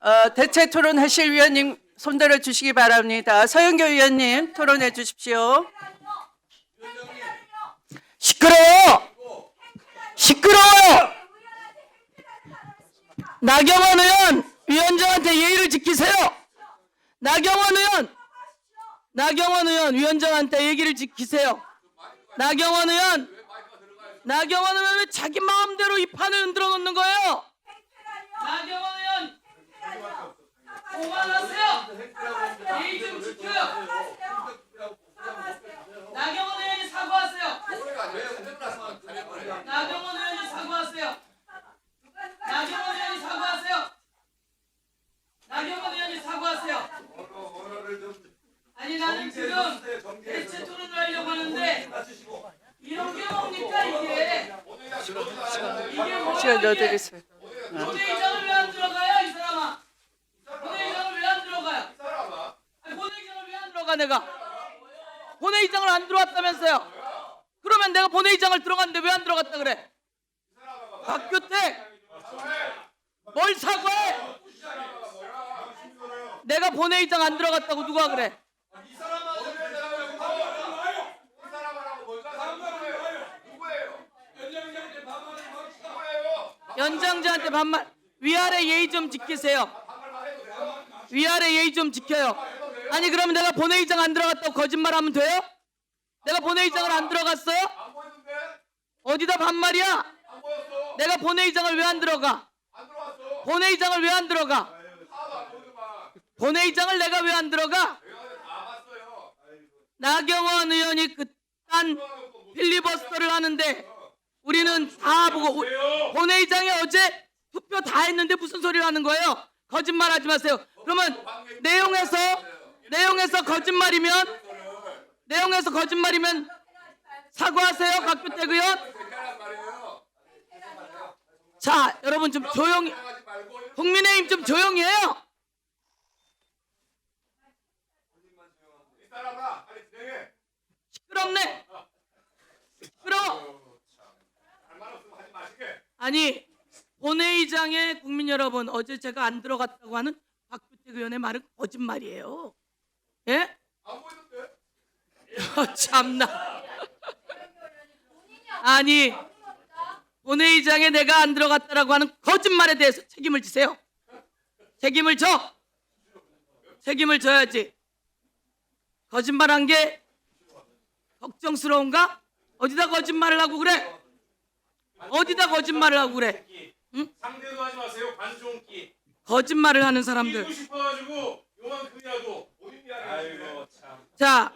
어, 대체 토론 하실 위원님 손들어 주시기 바랍니다. 서영교 위원님 토론해 주십시오. 시끄러워! 시끄러워! 나경원 의원 위원장한테 예의를 지키세요. 나경원 의원, 나경원 의원 위원장한테 얘기를 지키세요. 나경원 의원, 나경원 의원 왜 자기 마음대로 이 판을 흔들어 놓는 거예요? 나경원 의원, 그만하세요. 예의 좀 지켜요. 나경원 의원이 사과하세요. 나경원 의원이 사과하세요. 나경원 의원이 사과하세요. 나경원 의원이 사과하세요. 아니 나는 지금 대체 토론을 하려고 하는데 이런 게 뭡니까 이게? 이게 뭐야 이게? 왜 안 들어가요 이 사람아? 본회의장을 왜 안 들어가요? 아니, 본회의장을 왜 안 들어가 내가? 본회의장을 안 들어왔다면서요? 그러면 내가 본회의장을 들어갔는데 왜 안 들어갔다 그래? 박규택 뭘 사과해? 내가 본회의장 안 들어갔다고 누가 그래? 연장자한테 반말 위아래 예의 좀 지키세요. 위아래 예의 좀 지켜요. 아니 그럼 내가 본회의장 안 들어갔다고 거짓말하면 돼요? 내가 본회의장을 안 들어갔어요? 어디다 반말이야? 내가 본회의장을 왜 안 들어가? 본회의장을 왜 안 들어가? 본회의장을 내가 왜 안 들어가? 나경원 의원이 그딴 필리버스터를 하는데 우리는 다 보고 오- 본회의장에 어제 투표 다 했는데 무슨 소리를 하는 거예요? 거짓말하지 마세요. 그러면 내용에서 내용에서 거짓말이면 내용에서 거짓말이면 사과하세요, 박규택 의원. 자, 여러분 좀 조용히 국민의힘 좀 조용히 해요. 시끄럽네. 시끄러워. 아니 본회의장에 국민 여러분 어제 제가 안 들어갔다고 하는 박규택 의원의 말은 거짓말이에요. 예? 어, 참나. 아니 본회의장에 내가 안 들어갔다라고 하는 거짓말에 대해서 책임을 지세요. 책임을 져. 책임을 져야지. 거짓말한 게 걱정스러운가? 어디다 거짓말을 하고 그래? 어디다 거짓말을 하고 그래? 상대도 하지 마세요. 관종기. 거짓말을 하는 사람들. 자,